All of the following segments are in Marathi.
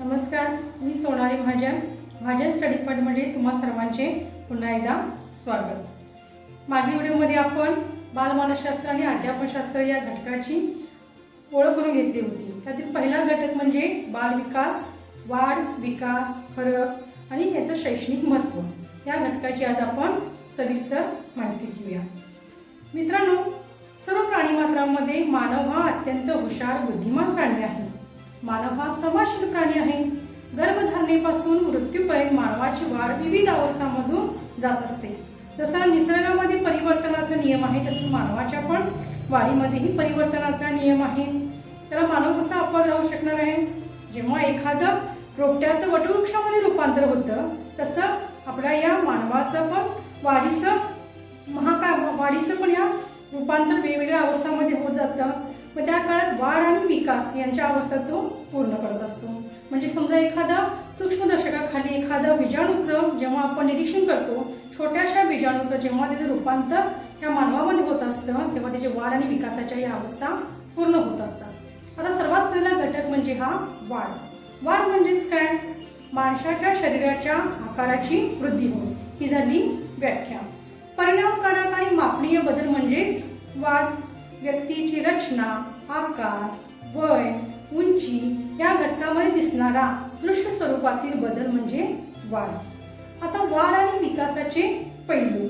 नमस्कार मी सोनाली महाजन महाजन स्टडी पॉईंटमध्ये तुम्हा सर्वांचे पुन्हा एकदा स्वागत. मागील व्हिडिओमध्ये आपण बालमानसशास्त्र आणि अध्यापनशास्त्र या घटकाची ओळख करून घेतली होती. त्यातील पहिला घटक म्हणजे बालविकास वाढ विकास फरक आणि याचं शैक्षणिक महत्त्व. या घटकाची आज आपण सविस्तर माहिती घेऊया. मित्रांनो सर्व प्राणीमात्रांमध्ये मानव हा अत्यंत हुशार बुद्धिमान प्राणी आहे. मानव हा समाजशील प्राणी आहे. गर्भधारणेपासून मृत्यूपर्यंत मानवाची वाढ विविध अवस्थांमधून जात असते. जसा निसर्गामध्ये परिवर्तनाचा नियम आहे तसं मानवाच्या पण वाढीमध्येही परिवर्तनाचा नियम आहे. त्याला मानव कसा अपवाद राहू शकणार आहे? जेव्हा एखादं रोपट्याचं वटवृक्षामध्ये रूपांतर होतं तसं आपल्या या मानवाचं पण वाढीचं महाका वाढीचं पण या रूपांतर वेगवेगळ्या अवस्थांमध्ये होत जातं. मग त्या काळात वाढ आणि विकास यांच्या अवस्था तो पूर्ण करत असतो. म्हणजे समजा एखादा सूक्ष्मदर्शकाखाली एखादं बीजाणूचं जेव्हा आपण निरीक्षण करतो छोट्याशा बीजाणूचं जेव्हा त्याचं रूपांतर या मानवामध्ये होत असतं तेव्हा त्याची वाढ आणि विकासाच्या या अवस्था पूर्ण होत असतात. आता सर्वात पहिला घटक म्हणजे हा वाढ. वाढ म्हणजेच काय? माणसाच्या शरीराच्या आकाराची वृद्धी होय ही झाली व्याख्या. परिणामकारक आणि मापनीय बदल म्हणजेच वाढ. व्यक्तीची रचना आकार वय उंची या घटकामध्ये दिसणारा दृश्य स्वरूपातील बदल म्हणजे वाढ. आता वाढ आणि विकासाचे पैलू.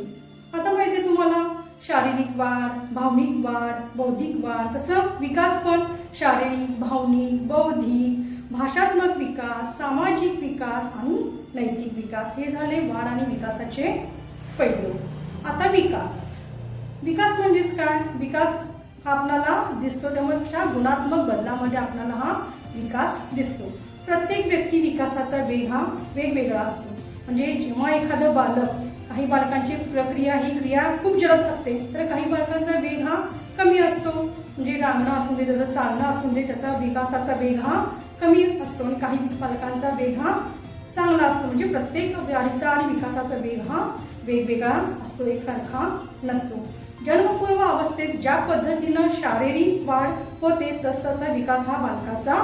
आता माहिती आहे तुम्हाला शारीरिक वाढ भावनिक वाढ बौद्धिक वाढ तसं विकास पण. शारीरिक भावनिक बौद्धिक भाषात्मक विकास सामाजिक विकास आणि नैतिक विकास हे झाले वाढ आणि विकासाचे पैलू. आता विकास. विकास म्हणजेच काय? विकास हा आपल्याला दिसतो त्यामुळे गुणात्मक बदलामध्ये आपल्याला हा विकास दिसतो. प्रत्येक व्यक्ती विकासाचा वेग हा वेगवेगळा असतो. म्हणजे जेव्हा एखादं बालक काही बालकांची प्रक्रिया ही क्रिया खूप जलद असते तर काही बालकांचा वेग हा कमी असतो. म्हणजे रांगणं असून दे त्याचं चालणं असून दे त्याचा विकासाचा वेग हा कमी असतो आणि काही बालकांचा वेग हा चांगला असतो. म्हणजे प्रत्येक वाढीचा आणि विकासाचा वेग हा वेगवेगळा असतो एकसारखा नसतो. जन्मपूर्व अवस्थेत ज्या पद्धतीनं शारीरिक वाढ होते तसतसा विकास हा बालकाचा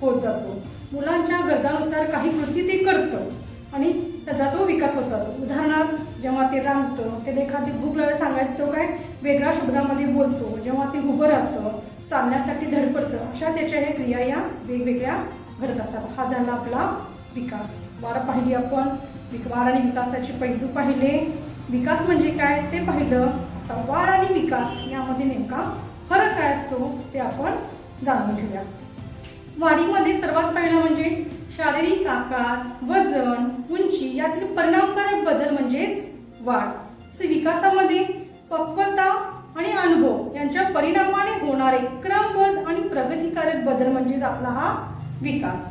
होत जातो. मुलांच्या गरजानुसार काही कृती ते करतं आणि त्याचा तो विकास होत. जातो उदाहरणार्थ जेव्हा ते रांगतं ते एखादी भूक लागली सांगायचं तो काय वेगळ्या शब्दामध्ये बोलतो. जेव्हा ते उभं राहतं चालण्यासाठी धडपडतं अशा त्याच्या ह्या क्रिया या वेगवेगळ्या घडत असतात. हा झाला आपला विकास. वार पाहिली आपण. वार आणि विकासाचे पैलू पाहिले. विकास म्हणजे काय ते पाहिलं. आता वाढ आणि विकास यामध्ये नेमका फरक काय असतो ते आपण जाणून घेऊया. वाढीमध्ये सर्वात पहिला म्हणजे शारीरिक आकार वजन उंची यातील परिणामकारक बदल म्हणजेच वाढ. विकासामध्ये पक्वता आणि अनुभव यांच्या परिणामाने होणारे क्रमबद्ध आणि प्रगतीकारक बदल म्हणजेच आपला हा विकास.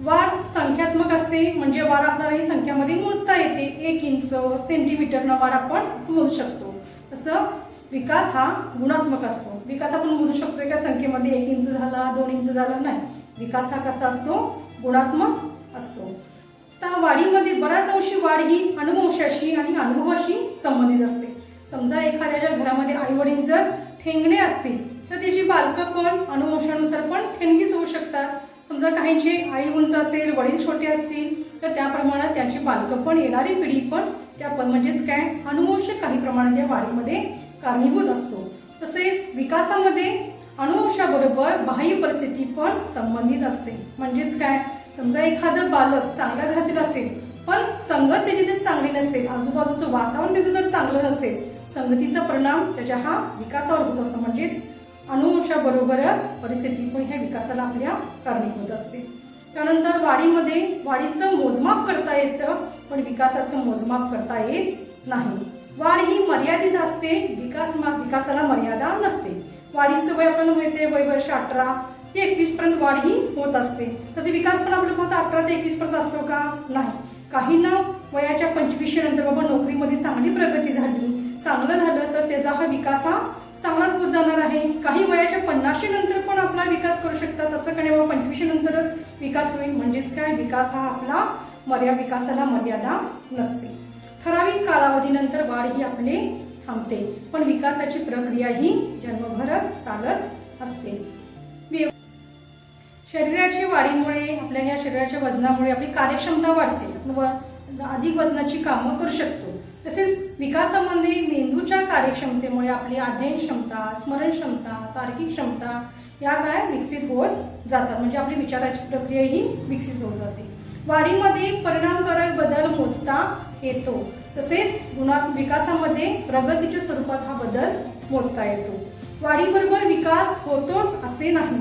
वाढ संख्यात्मक असते म्हणजे वाढ आपल्याला ही संख्यामध्ये मोजता येते. एक इंच सेंटीमीटरनं वाढ आपण मोजू शकतो. तसं विकास हा गुणात्मक असतो. विकास आपण म्हणू शकतो एका संख्येमध्ये एक इंच झाला दोन इंच झाला नाही. विकास हा कसा असतो? गुणात्मक असतो. तर वाढीमध्ये बऱ्याच अंशी वाढ ही अनुवंशाशी आणि अनुभवाशी संबंधित असते. समजा एखाद्याच्या घरामध्ये आईवडील जर ठेंगणे असतील तर त्याची बालकं पण अनुवंशानुसार पण ठेंगीच होऊ शकतात. समजा काहींची आई उंच असेल वडील छोटे असतील तर त्या प्रमाणात त्यांची बालकं पण येणारी पिढी पण त्या पण म्हणजेच काय? अनुवंश काही प्रमाणात या वाढीमध्ये कारणीभूत असतो. तसेच विकासामध्ये अनुवंशाबरोबर बाह्य परिस्थिती पण संबंधित असते. म्हणजेच काय? समजा एखादं बालक चांगल्या घरातील असेल पण संगत त्याची तर चांगली नसेल आजूबाजूचं वातावरण त्याचं जर चांगलं नसेल संगतीचा परिणाम त्याच्या हा विकासावर होत असतो. म्हणजेच अनुवंशाबरोबरच परिस्थितीमुळे ह्या विकासाला आपल्या कारणीभूत असते. त्यानंतर वाढीमध्ये वाढीचं मोजमाप करता येतं पण विकासाचं मोजमाप करता येत नाही. वाढ ही मर्यादित असते विकास विकासाला मर्यादा नसते. वाढीचं वय आपल्याला माहिती वय वर्ष अठरा ते एकवीस पर्यंत वाढ ही होत असते. तसे विकास पण आपलं फक्त अठरा ते एकवीस पर्यंत असतो का? नाही. काहींना वयाच्या पंचवीसशे नंतर बाबा नोकरीमध्ये चांगली प्रगती झाली चांगलं झालं तर त्याचा हा विकास हा चांगलाच होत जाणार आहे. काही वयाच्या पन्नासशे नंतर पण आपला विकास करू शकतात असं काही बाबा? पंचवीसशे नंतरच विकास होईल. म्हणजेच काय? विकास हा आपला मर्या विकासाला मर्यादा नसते. ठराविक कालावधीनंतर वाढ ही आपली थांबते. पण विकासाची प्रक्रिया ही जन्मभर चालत असते. शरीराच्या वाढीमुळे आपल्या या शरीराच्या वजनामुळे आपली कार्यक्षमता वाढते. व अधिक वजनाची कामं करू शकतो. तसेच विकासामध्ये मेंदूच्या कार्यक्षमतेमुळे आपली अध्ययन क्षमता स्मरण क्षमता तार्किक क्षमता या काय विकसित होत जातात. म्हणजे आपली विचाराची प्रक्रिया ही विकसित होत जाते. वाढीमध्ये परिणामकारक बदल मोजता येतो. तसेच गुणा विकासामध्ये प्रगतीच्या स्वरूपात हा बदल मोजता येतो. वाढीबरोबर विकास होतोच असे नाही.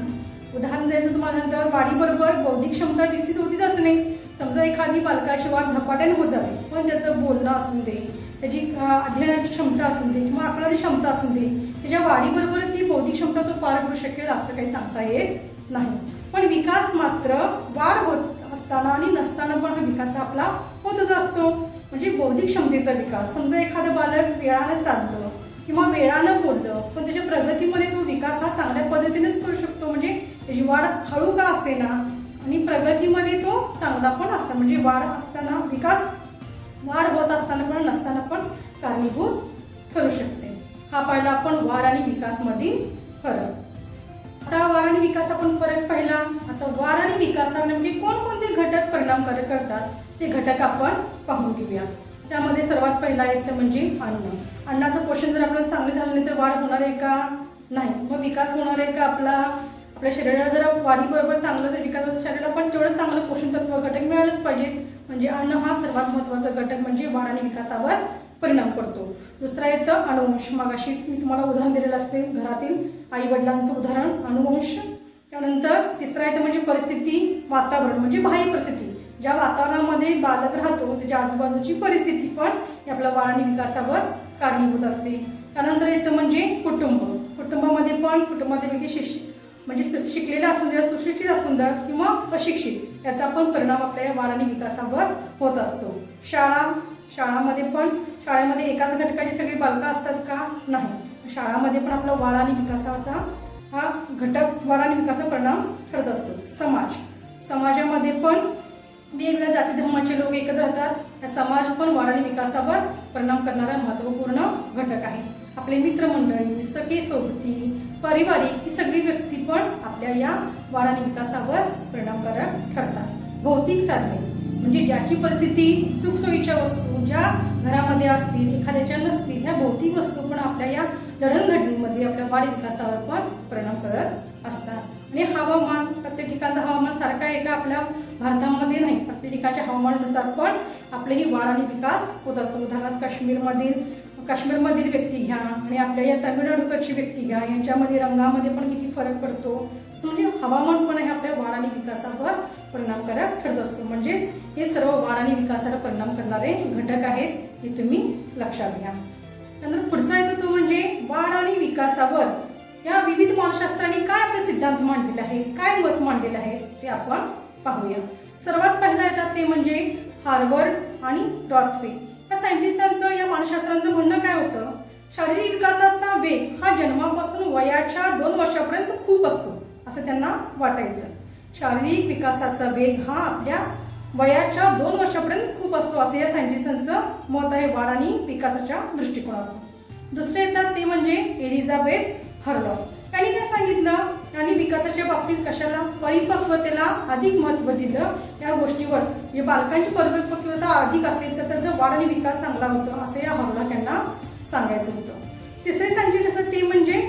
उदाहरण द्यायचं तुम्हाला नंतर वाढीबरोबर बौद्धिक क्षमता विकसित होतीच असं नाही. समजा एखादी बालकाची वाढ झपाट्याने होत जाते पण त्याचं बोलणं असू दे त्याची अध्ययनाची क्षमता असू दे किंवा आकलनाची क्षमता असू दे त्याच्या वाढीबरोबर ती बौद्धिक क्षमता तो पार करू शकेल असं काही सांगता येत नाही. पण विकास मात्र वाढ होत असताना आणि नसताना पण हा विकास आपला होतच असतो. म्हणजे बौद्धिक क्षमतेचा विकास समजा एखादं बालक वेळानं चाललं किंवा वेळानं बोललं पण त्याच्या प्रगतीमध्ये तो विकास हा चांगल्या पद्धतीनेच करू शकतो. म्हणजे त्याची वाढ हळू का असेना आणि प्रगतीमध्ये तो चांगला पण असतो. म्हणजे वाढ असताना विकास वाढ होत असताना पण नसताना पण कारणीभूत ठरू शकते. हा पाहिला आपण वाढ आणि विकासमधील फरक. आता वाढ आणि विकास आपण फरक पाहिला. आता वाढ आणि विकासावर नेमके कोणकोणते घटक परिणाम करतात ते घटक आपण पाहून घेऊया. त्यामध्ये सर्वात पहिला येतं म्हणजे अन्न. अन्नाचं पोषण जर आपल्याला चांगलं झालं नाही तर वाढ होणार आहे का? नाही. मग विकास होणार आहे का आपला? आपल्या शरीराला जर वाढीबरोबर चांगलं जर विकास होत शरीराला पण तेवढं चांगलं पोषण तत्व घटक मिळालंच पाहिजे. म्हणजे अन्न हा सर्वात महत्त्वाचा घटक म्हणजे वाढ आणि विकासावर परिणाम करतो दुसरा येतं अनुवंश. मागाशीच मी तुम्हाला उदाहरण दिलेलं असते घरातील आई वडिलांचं उदाहरण अनुवंश. त्यानंतर तिसरा येतं म्हणजे परिस्थिती वातावरण म्हणजे बाह्य परिस्थिती. ज्या वातावरणामध्ये बालक राहतो त्याच्या आजूबाजूची परिस्थिती पण ही आपल्या वाढ आणि विकासावर कारणीभूत असते. त्यानंतर येतं म्हणजे कुटुंब. कुटुंबामध्ये पण कुटुंबातील व्यक्ती शिष्य म्हणजे सु- शिकलेला असून द्या सुशिक्षित असून द्या किंवा अशिक्षित याचा पण परिणाम आपल्या या आणि विकासावर होत असतो. शाळा शाळामध्ये पण शाळेमध्ये एकाच घटकाची सगळी बालकं असतात का? नाही. शाळामध्ये पण आपला वाळ आणि विकासाचा हा घटक वाळ आणि विकासाचा परिणाम ठरत असतो. समाज. समाजामध्ये पण वेगवेगळ्या जाती धर्माचे लोक एकत्र राहतात. समाज पण वाढ आणि विकासावर परिणाम करणारा महत्त्वपूर्ण घटक आहे. आपले मित्रमंडळी सखे सोबती पारिवारिक ही सगळी व्यक्ती पण आपल्या या वाढ आणि विकासावर परिणामकारक ठरतात. भौतिक साधने म्हणजे ज्याची परिस्थिती सुखसोयीच्या वस्तू ज्या घरामध्ये असतील एखाद्याच्या नसतील ह्या भौतिक वस्तू पण आपल्या या जडणघडणीमध्ये आपल्या वाढ विकासावर पण परिणाम करत असतात. आणि हवामान प्रत्येक ठिकाणचं हवामान सारखं आहे का आपल्या भारतामध्ये नाही? प्रत्येक ठिकाणच्या हवामानानुसार पण आपले ही वाढ आणि विकास होत असतो. उदाहरणार्थ काश्मीरमधील काश्मीरमधील व्यक्ती घ्या आणि आपल्या या तामिळनाडूकडची व्यक्ती घ्या. यांच्यामध्ये रंगामध्ये पण किती फरक पडतो? म्हणजे हवामान पण हे आपल्या वाढ आणि विकासावर परिणामकारक ठरत असतो. म्हणजेच हे सर्व वाढ आणि विकासाला परिणाम करणारे घटक आहेत हे तुम्ही लक्षात घ्या. त्यानंतर पुढचा येतो तो म्हणजे वाढ आणि विकासावर. या विविध मानशास्त्रांनी काय आपले सिद्धांत मांडलेले आहे काय मत मांडलेलं आहे ते आपण पाहूया. सर्वात पहिला येतात ते म्हणजे हार्वर्ड आणि रॉथवे. सायंटिस्टांचं या मानसशास्त्रांचं म्हणणं काय होतं? शारीरिक विकासाचा वेग हा जन्मापासून वयाच्या दोन वर्षापर्यंत खूप असतो असं त्यांना वाटायचं. शारीरिक विकासाचा वेग हा आपल्या वयाच्या दोन वर्षापर्यंत खूप असतो असं या सायंटिस्टांचं मत आहे वाढ आणि विकासाच्या दृष्टिकोनातून. दुसरे येतात ते म्हणजे एलिझाबेथ हर्लॉ. त्यांनी काय सांगितलं? त्यांनी विकासाच्या बाबतीत कशाला परिपक्वतेला अधिक महत्त्व दिलं या गोष्टीवर. म्हणजे बालकांची परिपक्वता अधिक असेल तर त्याचा वाढ आणि विकास चांगला होतो असं या भावना त्यांना सांगायचं होतं. तिसरे सांगितलं असं ते म्हणजे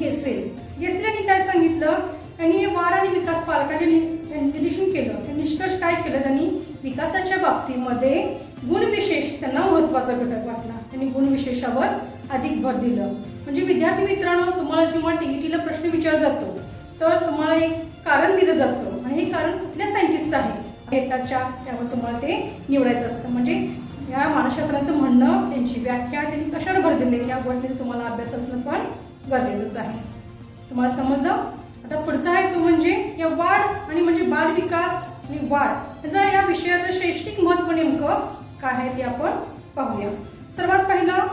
गेसेल गेसेल काय सांगितलं? त्यांनी वाढ आणि विकास पालकांचे निरीक्षण केलं. निष्कर्ष काय केलं? त्यांनी विकासाच्या बाबतीमध्ये गुणविशेष त्यांना महत्त्वाचा घटक वाटला. त्यांनी गुणविशेषावर अधिक भर दिलं. म्हणजे विद्यार्थी मित्रांनो तुम्हाला जेव्हा टीईटीला प्रश्न विचारला जातो तर तुम्हाला एक कारण दिलं जातं. आणि हे कारण कुठल्या सायंटिस्टचं आहे? घेताच्या त्यावर तुम्हाला ते निवडायचं असतं. म्हणजे या मानसशास्त्राचं म्हणणं त्यांची व्याख्या त्यांनी कशावर भर दिले? या गोष्टीने तुम्हाला अभ्यास असणं पण गरजेचंच आहे. तुम्हाला समजलं? आता पुढचा आहे तो म्हणजे या वाढ आणि म्हणजे बाल विकास आणि वाढ. याचा या विषयाचं शैक्षणिक महत्त्व नेमकं काय आहे ते आपण पाहूया. सर्वात पहिलं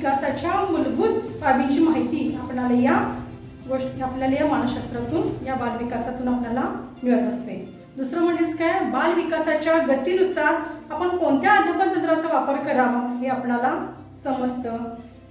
विकासाच्या मूलभूत बाबींची माहिती आपल्याला या गोष्टी आपल्याला या मानसशास्त्रातून या बालविकासातून आपल्याला मिळत असते. दुसरं म्हणजेच काय? बालविकासाच्या गतीनुसार आपण कोणत्या अध्यापन तंत्राचा वापर करावा हे आपल्याला समजतं.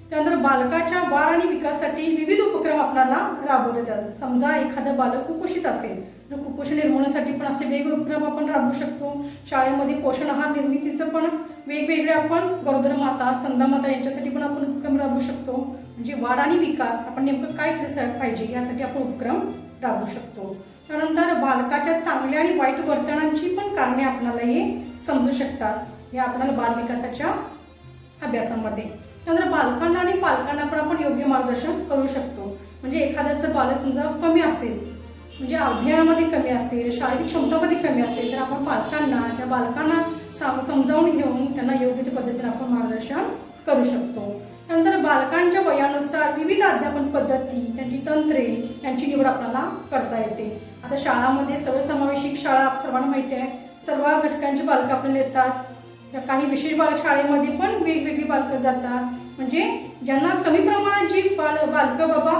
त्यानंतर बालकाच्या वाढ आणि विकासासाठी विविध उपक्रम आपल्याला राबवले जातात. समजा एखादं बालक कुपोषित असेल तर कुपोषण निर्मूलनासाठी पण असे वेगवेगळे उपक्रम आपण राबवू शकतो. शाळेमध्ये पोषण आहार निर्मितीचं पण वेगवेगळे आपण गरोदर माता स्तंदा माता यांच्यासाठी पण आपण उपक्रम राबवू शकतो. म्हणजे वाढ आणि विकास आपण नेमकं काय केलं पाहिजे यासाठी आपण उपक्रम राबवू शकतो. त्यानंतर बालकाच्या चांगल्या आणि वाईट वर्तनांची पण कारणे आपल्याला हे समजू शकतात. हे आपल्याला बालविकासाच्या अभ्यासामध्ये त्यानंतर बालकांना आणि पालकांना पण आपण योग्य मार्गदर्शन करू शकतो. म्हणजे एखाद्याचं बालक समजा कमी असेल म्हणजे अध्ययनामध्ये कमी असेल शारीरिक क्षमतामध्ये कमी असेल तर आपण पालकांना त्या बालकांना साम समजावून घेऊन त्यांना योग्य त्या पद्धतीने आपण मार्गदर्शन करू शकतो. त्यानंतर बालकांच्या वयानुसार विविध अध्यापन पद्धती त्यांची तंत्रे यांची निवड आपल्याला करता येते. आता शाळामध्ये सर्वसमावेशिक शाळा सर्वांना माहिती आहे. सर्व घटकांची बालकं आपल्याला येतात. त्या काही विशेष बालक शाळेमध्ये पण वेगवेगळी बालकं जातात. म्हणजे ज्यांना कमी प्रमाणात जी बाल बालकं बाबा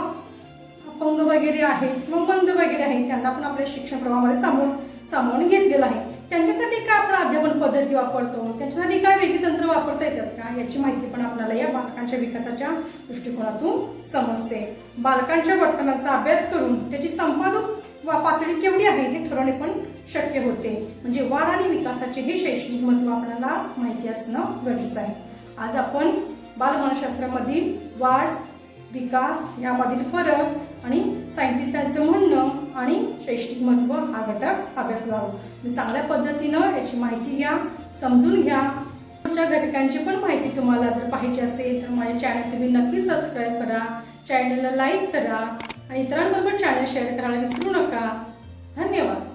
अपंग वगैरे आहेत किंवा मंद वगैरे आहेत त्यांना पण आपल्या शिक्षण प्रवाहामध्ये सामावून सामावून घेतलेलं आहे. त्यांच्यासाठी काय आपण अध्यापन पद्धती वापरतो? त्यांच्यासाठी काय वेगळी तंत्र वापरता येतात का? याची माहिती पण आपल्याला या बालकांच्या विकासाच्या दृष्टिकोनातून समजते. बालकांच्या वर्तनाचा अभ्यास करून त्याची संपादक वा पातळी केवढी आहे हे ठरवणे पण शक्य होते. म्हणजे वाढ आणि विकासाचे हे शैक्षणिक महत्त्व आपल्याला माहिती असणं गरजेचं आहे. आज आपण बालमानसशास्त्रामधील वाढ विकास यामधील फरक आणि सायंटिस्टांचं म्हणणं आणि शैक्षणिक महत्त्व हा घटक अभ्यासला आहोत चांगल्या पद्धतीनं याची माहिती घ्या समजून घ्या. पुढच्या घटकांची पण माहिती तुम्हाला जर पाहिजे असेल तर माझ्या चॅनल तुम्ही नक्की सबस्क्राईब करा. चॅनलला लाईक करा. आणि इतरांबरोबर चॅनल शेअर करायला विसरू नका. धन्यवाद.